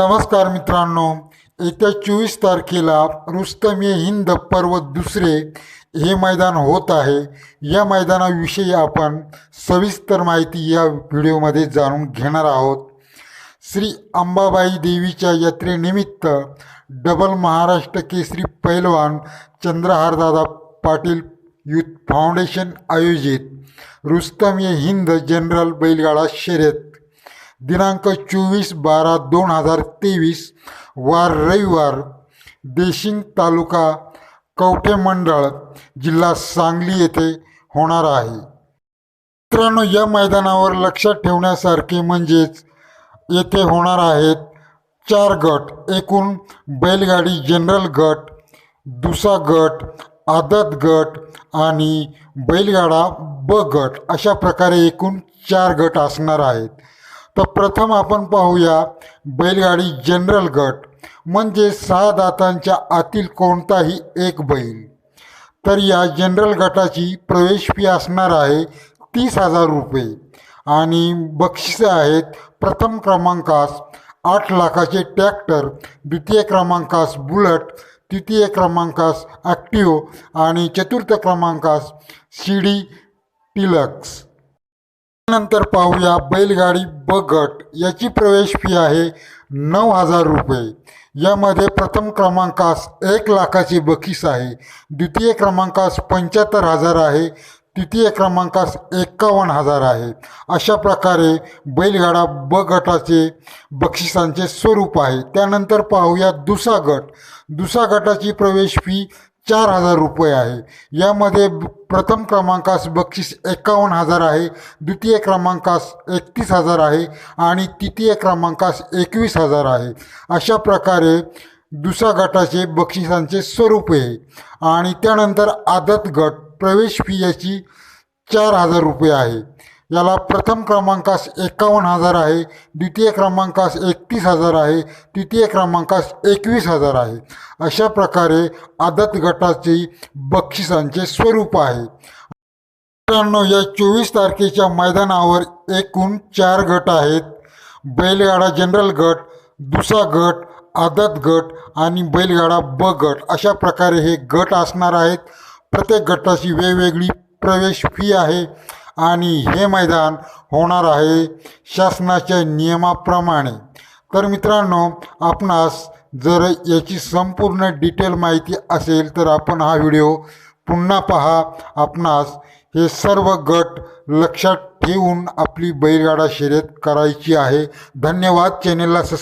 नमस्कार मित्रांनो येत्या चोवीस तारखेला रुस्तम ए हिंद पर्व दुसरे हे मैदान होत आहे. या मैदानाविषयी आपण सविस्तर माहिती या व्हिडिओमध्ये जाणून घेणार आहोत. श्री अंबाबाई देवीच्या यात्रेनिमित्त डबल महाराष्ट्र केसरी पैलवान चंद्रहारदादा पाटील युथ फाउंडेशन आयोजित रुस्तम ए हिंद जनरल बैलगाडा शर्यत दिनांक चोवीस बारा दोन हजार तेवीस वार रविवार देशिंग तालुका कवठे मंडळ जिल्हा सांगली येथे होणार आहे. मित्रांनो या मैदानावर लक्षात ठेवण्यासारखे म्हणजेच येथे होणार आहेत चार गट. एकूण बैलगाडी जनरल गट दुसा गट आदत गट आणि बैलगाडा ब गट. अशा प्रकारे एकूण चार गट असणार आहेत. तर प्रथम आपण पाहूया बैलगाडी जनरल गट. म्हणजे सहा दातांच्या आतील कोणताही एक बैल. तर या जनरल गटाची प्रवेश फी असणार आहे तीस हजार रुपये. आणि बक्षिसे आहेत प्रथम क्रमांकास आठ लाखाचे ट्रॅक्टर द्वितीय क्रमांकास बुलट तृतीय क्रमांकास ॲक्टिओ आणि चतुर्थ क्रमांकास शिडी टिलक्स. नंतर पाहूया बैलगाडी ब गट याची प्रवेश फी आहे नऊ हजार रुपये. यामध्ये प्रथम क्रमांकास एक लाखाचे बक्षीस आहे. द्वितीय क्रमांकास पंच्याहत्तर हजार आहे. तृतीय क्रमांकास एक्कावन्न हजार आहे. अशा प्रकारे बैलगाडा ब गटाचे बक्षिसांचे स्वरूप आहे. त्यानंतर पाहूया दुसा गट. दुसा गटाची प्रवेश फी चार हजार रुपये आहे. यामध्ये प्रथम क्रमांकास बक्षीस एकावन्न हजार आहे. द्वितीय क्रमांकास एकतीस हजार आहे आणि तृतीय क्रमांकास एकवीस हजार आहे. अशा प्रकारे दुसऱ्या गटाचे बक्षिसांचे स्वरूप आहे. आणि त्यानंतर आदत गट प्रवेश फी याची चार हजार रुपये आहे. याला प्रथम क्रमांकास एकावन्न हजार आहे द्वितीय क्रमांकास एकतीस हजार आहे तृतीय क्रमांकास एकवीस हजार आहे. अशा प्रकारे आदत गटाचे बक्षिसांचे स्वरूप आहे. मित्रांनो या चोवीस तारखेच्या मैदानावर एकूण चार गट आहेत. बैलगाडा जनरल गट दुसरा गट आदत गट आणि बैलगाडा ब गट. अशा प्रकारे हे गट असणार आहेत. प्रत्येक गटाची वेगवेगळी प्रवेश फी आहे. आणि हे मैदान होणार आहे शासनाच्या नियमाप्रमाणे. तर मित्रांनो आपणास जर याची संपूर्ण डिटेल माहिती असेल तर आपण हा व्हिडिओ पुन्हा पहा. आपणास हे सर्व गट लक्षात ठेवून आपली बैलगाडा शर्यत करायची आहे. धन्यवाद. चॅनेलला सबस्क्राईब